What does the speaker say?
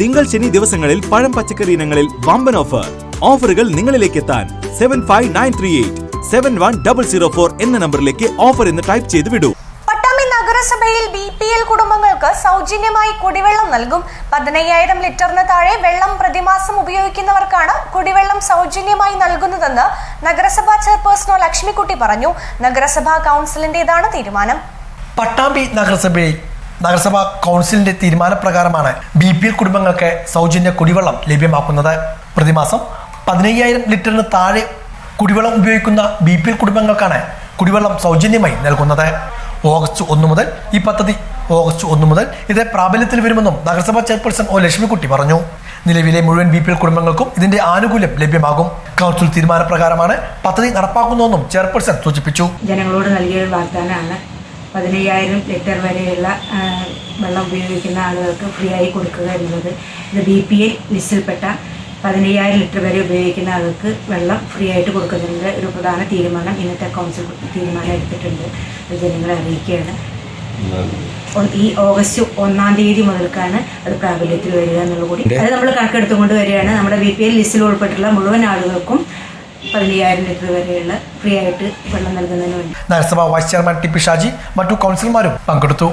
തിങ്കൾ ശനി ദിവസങ്ങളിൽ പഴം പച്ചക്കറി ഇനങ്ങളിൽ വമ്പൻ ഓഫർ ഓഫറുകൾ നിങ്ങളിലേക്ക് എത്താൻ seven five nine three eight seven one double zero four എന്ന നമ്പറിലേക്ക് ഓഫർ എന്ന് ടൈപ്പ് ചെയ്ത് വിടൂ. പട്ടാമ്പി നഗരസഭയിൽ ബി പി എൽ കുടുംബങ്ങൾക്ക് സൗജന്യമായി കുടിവെള്ളം നൽകും. പതിനയ്യായിരം ലിറ്ററിന് താഴെ വെള്ളം പ്രതിമാസം ഉപയോഗിക്കുന്നവർക്കാണ് കുടിവെള്ളം സൗജന്യമായി നൽകുന്നതെന്ന് നഗരസഭാ ചെയർപേഴ്സൺ ലക്ഷ്മിക്കുട്ടി പറഞ്ഞു. നഗരസഭാ കൗൺസിലിന്റേതാണ് തീരുമാനം. പട്ടാമ്പി നഗരസഭയിൽ നഗരസഭാ കൗൺസിലിന്റെ തീരുമാനപ്രകാരമാണ് ബി പി എൽ കുടുംബങ്ങൾക്ക് സൗജന്യ കുടിവെള്ളം ലഭ്യമാക്കുന്നത്. പ്രതിമാസം പതിനയ്യായിരം ലിറ്ററിന് താഴെ കുടിവെള്ളം ഉപയോഗിക്കുന്ന ബി പി എൽ കുടുംബങ്ങൾക്കാണ് കുടിവെള്ളം സൗജന്യമായി നൽകുന്നത്. ഓഗസ്റ്റ് ഒന്ന് മുതൽ ഈ പദ്ധതി ഓഗസ്റ്റ് ഒന്ന് മുതൽ ഇത് പ്രാബല്യത്തിൽ വരുമെന്നും നഗരസഭാ ചെയർപേഴ്സൺ ഒ ലക്ഷ്മിക്കുട്ടി പറഞ്ഞു. നിലവിലെ മുഴുവൻ ബി പി എൽ കുടുംബങ്ങൾക്കും ഇതിന്റെ ആനുകൂല്യം ലഭ്യമാകും. കൗൺസിൽ തീരുമാനപ്രകാരമാണ് പദ്ധതി നടപ്പാക്കുന്നതെന്നും ചെയർപേഴ്സൺ സൂചിപ്പിച്ചു. ജനങ്ങളോട് നൽകിയ വാഗ്ദാനമാണ് പതിനയ്യായിരം ലിറ്റർ വരെയുള്ള വെള്ളം ഉപയോഗിക്കുന്ന ആളുകൾക്ക് ഫ്രീ ആയി കൊടുക്കുക എന്നുള്ളത്. ഇത് ബി പി എ ലിസ്റ്റിൽപ്പെട്ട പതിനയ്യായിരം ലിറ്റർ വരെ ഉപയോഗിക്കുന്ന ആൾക്ക് വെള്ളം ഫ്രീ ആയിട്ട് കൊടുക്കുന്നതിന്റെ ഒരു പ്രധാന തീരുമാനം ഇന്നത്തെ കൗൺസിൽ തീരുമാനം എടുത്തിട്ടുണ്ട്. അത് ജനങ്ങളെ അറിയിക്കുകയാണ്. ഈ ഓഗസ്റ്റ് ഒന്നാം തീയതി മുതൽക്കാണ് അത് പ്രാബല്യത്തിൽ വരിക എന്നുള്ളത് കൂടി. അത്. നമ്മൾ കണക്കെടുത്തുകൊണ്ട് വരികയാണ്. നമ്മുടെ ബി പി എൽ ലിസ്റ്റിൽ ഉൾപ്പെട്ടുള്ള മുഴുവൻ ആളുകൾക്കും പതിനയ്യായിരം ലിറ്റർ വരെയുള്ള ഫ്രീ ആയിട്ട് വെള്ളം നൽകുന്നതിന് വേണ്ടി. നഗരസഭാ vice chairman T P Shaji മറ്റു കൗൺസിലർമാരും പങ്കെടുത്തു.